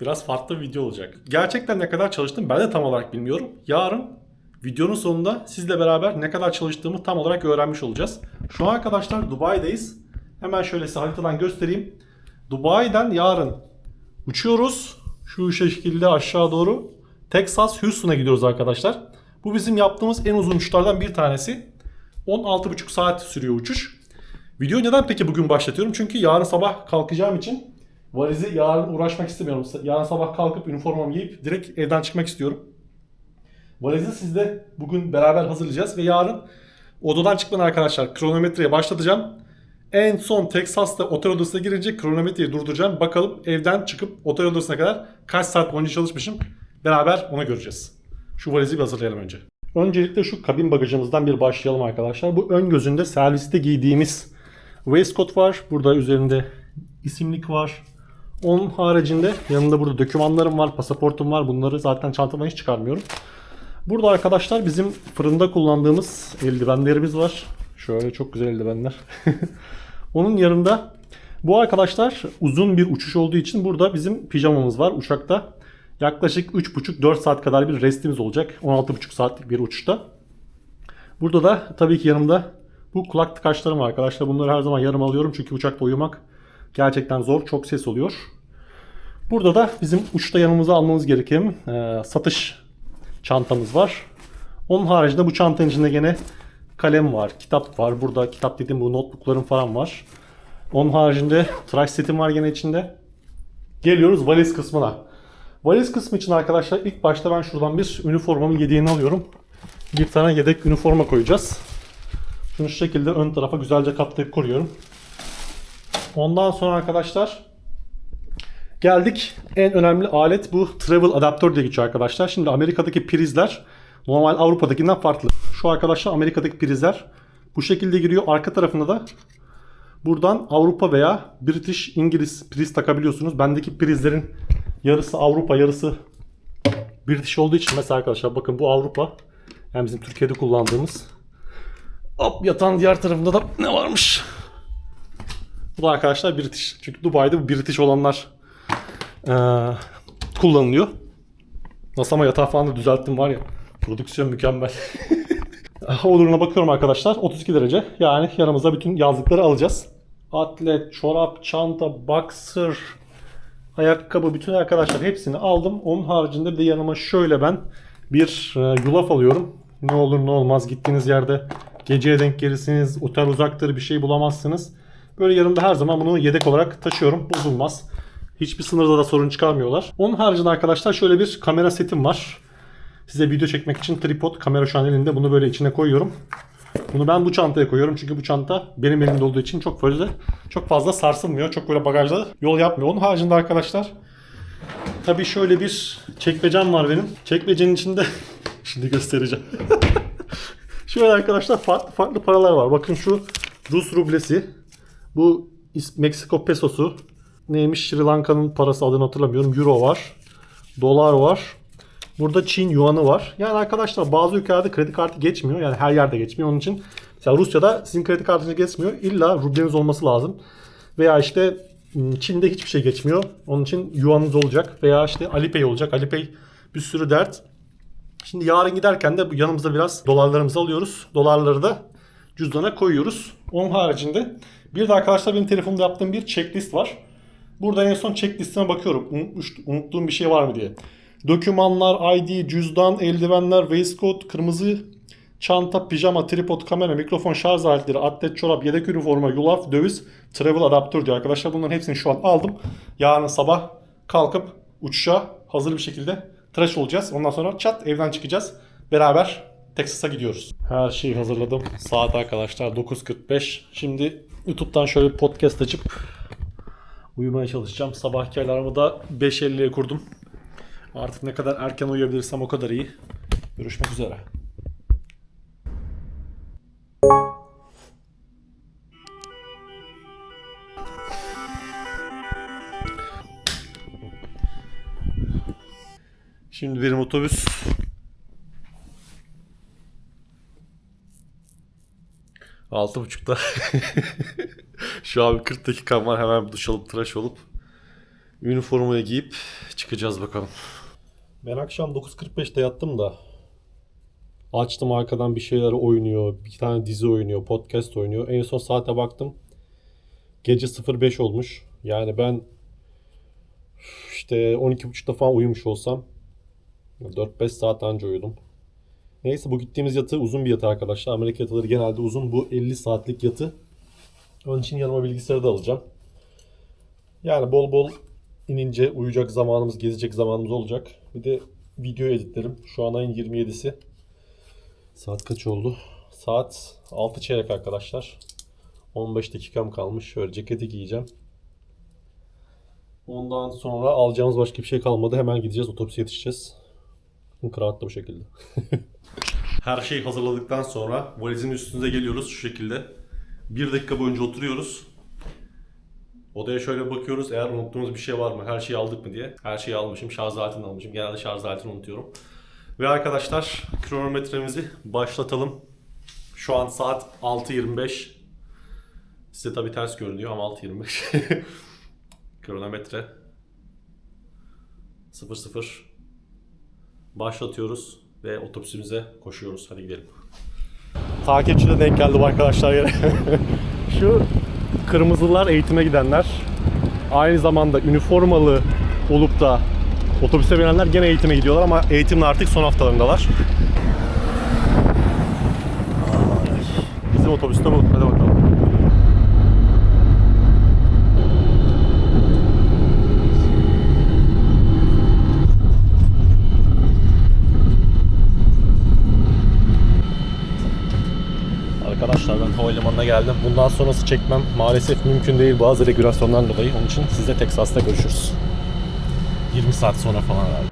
Biraz farklı bir video olacak. Gerçekten ne kadar çalıştım ben de tam olarak bilmiyorum. Yarın videonun sonunda sizle beraber ne kadar çalıştığımı tam olarak öğrenmiş olacağız. Şu an arkadaşlar Dubai'deyiz. Hemen şöyle size haritadan göstereyim. Dubai'den yarın uçuyoruz. Şu şekilde aşağı doğru. Texas Houston'a gidiyoruz arkadaşlar. Bu bizim yaptığımız en uzun uçuşlardan bir tanesi. 16,5 saat sürüyor uçuş. Video neden peki bugün başlatıyorum? Çünkü yarın sabah kalkacağım için valizi yarın uğraşmak istemiyorum. Yarın sabah kalkıp üniformamı giyip direkt evden çıkmak istiyorum. Valizi sizle bugün beraber hazırlayacağız ve yarın odadan çıkmadan arkadaşlar kronometreye başlatacağım. En son Texas'ta otel odasına girince kronometreyi durduracağım. Bakalım evden çıkıp otel odasına kadar kaç saat boyunca çalışmışım. Beraber ona göreceğiz. Şu valizi bir hazırlayalım önce. Öncelikle şu kabin bagajımızdan bir başlayalım arkadaşlar. Bu ön gözünde serviste giydiğimiz waistcoat var. Burada üzerinde isimlik var. Onun haricinde yanında burada dokümanlarım var, pasaportum var. Bunları zaten çantamdan hiç çıkarmıyorum. Burada arkadaşlar bizim fırında kullandığımız eldivenlerimiz var. Şöyle çok güzel eldivenler. Onun yanında bu arkadaşlar uzun bir uçuş olduğu için burada bizim pijamamız var uçakta. Yaklaşık 3,5-4 saat kadar bir restimiz olacak. 16,5 saatlik bir uçuşta. Burada da tabii ki yanımda bu kulak tıkaçlarım var arkadaşlar. Bunları her zaman yarım alıyorum çünkü uçakta uyumak gerçekten zor. Çok ses oluyor. Burada da bizim uçta yanımıza almamız gereken e, satış çantamız var. Onun haricinde bu çantanın içinde gene kalem var, kitap var. Burada kitap dediğim bu notebooklarım falan var. Onun haricinde tıraş setim var gene içinde. Geliyoruz valiz kısmına. Valiz kısmı için arkadaşlar ilk başta ben şuradan bir üniformamın yedeğini alıyorum. Bir tane yedek üniforma koyacağız. Şunu şu şekilde ön tarafa güzelce katlayıp koruyorum. Ondan sonra arkadaşlar geldik. En önemli alet bu travel adaptör diye geçiyor arkadaşlar. Şimdi Amerika'daki prizler normal Avrupa'dakinden farklı. Şu arkadaşlar Amerika'daki prizler bu şekilde giriyor. Arka tarafında da buradan Avrupa veya British İngiliz priz takabiliyorsunuz. Bendeki prizlerin yarısı Avrupa yarısı British olduğu için mesela arkadaşlar bakın bu Avrupa. Yani bizim Türkiye'de kullandığımız. Hop yatağın diğer tarafında da ne varmış? Bu da arkadaşlar British. Çünkü Dubai'de bu British olanlar eee, kullanılıyor. Nasıl ama yatağı falan da düzelttim var ya. Prodüksiyon mükemmel. Oluruna bakıyorum arkadaşlar. 32 derece. Yani yanımıza bütün yazlıkları alacağız. Atlet, çorap, çanta, boxer, ayakkabı bütün arkadaşlar hepsini aldım. Onun haricinde bir de yanıma şöyle ben bir e, yulaf alıyorum. Ne olur ne olmaz gittiğiniz yerde geceye denk gelirsiniz, otel uzaktır bir şey bulamazsınız. Böyle yanımda her zaman bunu yedek olarak taşıyorum. Bozulmaz. Hiçbir sınırda da sorun çıkarmıyorlar. Onun haricinde arkadaşlar şöyle bir kamera setim var. Size video çekmek için tripod kamera şu an elinde. Bunu böyle içine koyuyorum. Bunu ben bu çantaya koyuyorum çünkü bu çanta benim elimde olduğu için çok fazla çok fazla sarsılmıyor. Çok böyle bagajda yol yapmıyor. Onun haricinde arkadaşlar tabii şöyle bir çekmecem var benim. Çekmecenin içinde şimdi göstereceğim. şöyle arkadaşlar farklı farklı paralar var. Bakın şu Rus rublesi. Bu Meksiko pesosu. Neymiş Sri Lanka'nın parası adını hatırlamıyorum. Euro var. Dolar var. Burada Çin yuanı var. Yani arkadaşlar bazı ülkelerde kredi kartı geçmiyor. Yani her yerde geçmiyor. Onun için mesela Rusya'da sizin kredi kartınız geçmiyor. İlla rubleniz olması lazım. Veya işte Çin'de hiçbir şey geçmiyor. Onun için yuanınız olacak. Veya işte Alipay olacak. Alipay bir sürü dert. Şimdi yarın giderken de bu yanımıza biraz dolarlarımızı alıyoruz. Dolarları da cüzdana koyuyoruz. Onun haricinde bir de arkadaşlar benim telefonumda yaptığım bir checklist var. Burada en son checklistime bakıyorum. Unutmuş, unuttuğum bir şey var mı diye. Dokümanlar, ID, cüzdan, eldivenler, waistcoat, kırmızı çanta, pijama, tripod, kamera, mikrofon, şarj aletleri, atlet, çorap, yedek üniforma, yulaf, döviz, travel adaptör diyor arkadaşlar. Bunların hepsini şu an aldım. Yarın sabah kalkıp uçuşa hazır bir şekilde tıraş olacağız. Ondan sonra çat evden çıkacağız. Beraber Texas'a gidiyoruz. Her şeyi hazırladım. Saat arkadaşlar 9.45. Şimdi YouTube'dan şöyle bir podcast açıp uyumaya çalışacağım. Sabahki alarmı da 5.50'ye kurdum. Artık ne kadar erken uyuyabilirsem o kadar iyi. Görüşmek üzere. Şimdi benim otobüs Altı buçukta. Şu an 40 dakikam var. Hemen duş alıp tıraş olup Üniformayı giyip çıkacağız bakalım. Ben akşam 9.45'te yattım da açtım arkadan bir şeyler oynuyor. Bir tane dizi oynuyor, podcast oynuyor. En son saate baktım. Gece 05 olmuş. Yani ben işte 12.30'da falan uyumuş olsam 4-5 saat anca uyudum. Neyse bu gittiğimiz yatı uzun bir yatı arkadaşlar. Amerika yatıları genelde uzun. Bu 50 saatlik yatı. Onun için yanıma bilgisayarı da alacağım. Yani bol bol inince uyuyacak zamanımız, gezecek zamanımız olacak. Bir de video editlerim. Şu an ayın 27'si. Saat kaç oldu? Saat 6 çeyrek arkadaşlar. 15 dakikam kalmış. Şöyle ceketi giyeceğim. Ondan sonra alacağımız başka bir şey kalmadı. Hemen gideceğiz. Otobüse yetişeceğiz. Kıraat da bu şekilde. Her şeyi hazırladıktan sonra valizin üstünüze geliyoruz şu şekilde. Bir dakika boyunca oturuyoruz. Odaya şöyle bakıyoruz. Eğer unuttuğumuz bir şey var mı? Her şeyi aldık mı diye. Her şeyi almışım. Şarj aletini almışım. Genelde şarj aletini unutuyorum. Ve arkadaşlar kronometremizi başlatalım. Şu an saat 6.25. Size tabii ters görünüyor ama 6.25. Kronometre 00 Başlatıyoruz ve otobüsümüze koşuyoruz. Hadi gidelim. Takipçi de denk geldim arkadaşlar yine. Şu kırmızılar eğitime gidenler. Aynı zamanda üniformalı olup da otobüse binenler gene eğitime gidiyorlar ama eğitimin artık son haftalarındalar. Bizim otobüste bu. Hadi bakalım. Arkadaşlar ben havalimanına geldim. Bundan sonrası çekmem maalesef mümkün değil bazı regülasyonlardan dolayı. Onun için sizle Texas'ta görüşürüz. 20 saat sonra falan herhalde.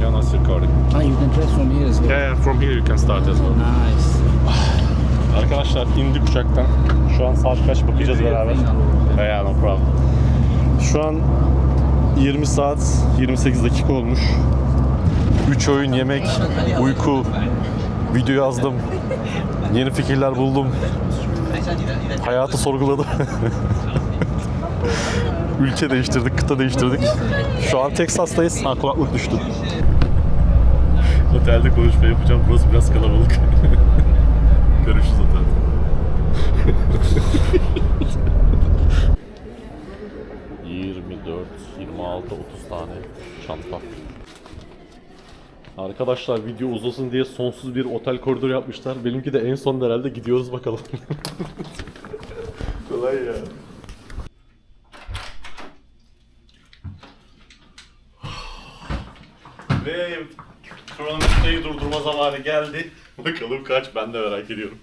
Yeah, that's recording. Ah, you can press from here as well. Yeah, from here you can start as well. Nice. Arkadaşlar indik uçaktan. Şu an saat kaç bakacağız beraber. Yeah, no problem. Şu an 20 saat 28 dakika olmuş. 3 oyun, yemek, uyku, video yazdım. Yeni fikirler buldum. Hayatı sorguladım. Ülke değiştirdik, kıta değiştirdik. Şu an Texas'tayız. Ha kulaklık düştü. Otelde konuşma yapacağım. Burası biraz kalabalık. Görüşürüz otelde. ...24, 26, 30 tane çanta. Arkadaşlar video uzasın diye sonsuz bir otel koridoru yapmışlar. Benimki de en son herhalde gidiyoruz bakalım. Kolay ya. Ve kronometreyi durdurma zamanı geldi. Bakalım kaç ben de merak ediyorum.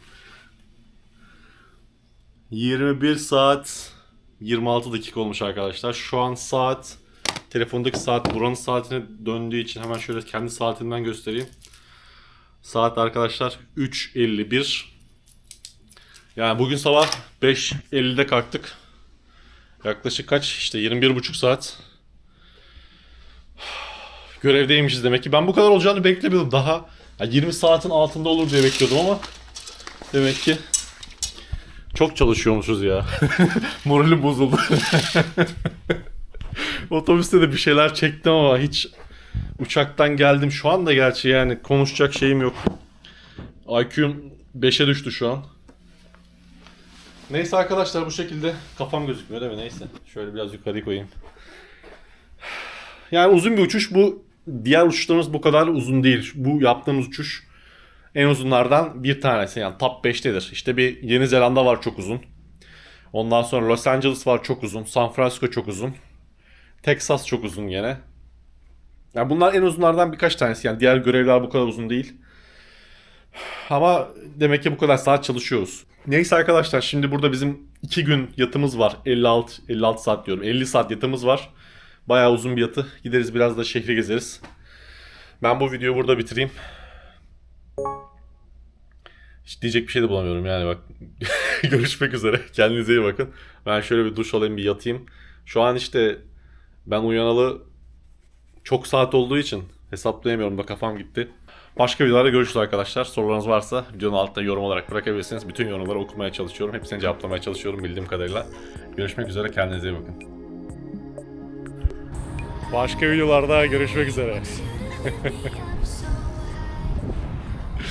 21 saat 26 dakika olmuş arkadaşlar. Şu an saat telefondaki saat buranın saatine döndüğü için hemen şöyle kendi saatinden göstereyim. Saat arkadaşlar 3.51. Yani bugün sabah 5.50'de kalktık. Yaklaşık kaç? İşte 21.5 saat. Görevdeymişiz demek ki. Ben bu kadar olacağını beklemiyordum. Daha ya 20 saatin altında olur diye bekliyordum ama demek ki çok çalışıyormuşuz ya. Moralim bozuldu. Otobüste de bir şeyler çektim ama hiç uçaktan geldim. Şu anda gerçi yani konuşacak şeyim yok. IQ'm 5'e düştü şu an. Neyse arkadaşlar bu şekilde kafam gözükmüyor değil mi? Neyse. Şöyle biraz yukarı koyayım. Yani uzun bir uçuş bu. Diğer uçuşlarımız bu kadar uzun değil. Bu yaptığımız uçuş en uzunlardan bir tanesi. Yani top 5'tedir. İşte bir Yeni Zelanda var çok uzun. Ondan sonra Los Angeles var çok uzun. San Francisco çok uzun. Texas çok uzun gene. Yani bunlar en uzunlardan birkaç tanesi. Yani diğer görevler bu kadar uzun değil. Ama demek ki bu kadar saat çalışıyoruz. Neyse arkadaşlar şimdi burada bizim 2 gün yatımız var. 56 56 saat diyorum. 50 saat yatımız var. Bayağı uzun bir yatı. Gideriz biraz da şehri gezeriz. Ben bu videoyu burada bitireyim. Hiç diyecek bir şey de bulamıyorum yani bak. Görüşmek üzere. Kendinize iyi bakın. Ben şöyle bir duş alayım bir yatayım. Şu an işte ben uyanalı çok saat olduğu için hesaplayamıyorum da kafam gitti. Başka videolarda görüşürüz arkadaşlar. Sorularınız varsa videonun altına yorum olarak bırakabilirsiniz. Bütün yorumları okumaya çalışıyorum. Hepsini cevaplamaya çalışıyorum bildiğim kadarıyla. Görüşmek üzere. Kendinize iyi bakın. Başka videolarda görüşmek üzere.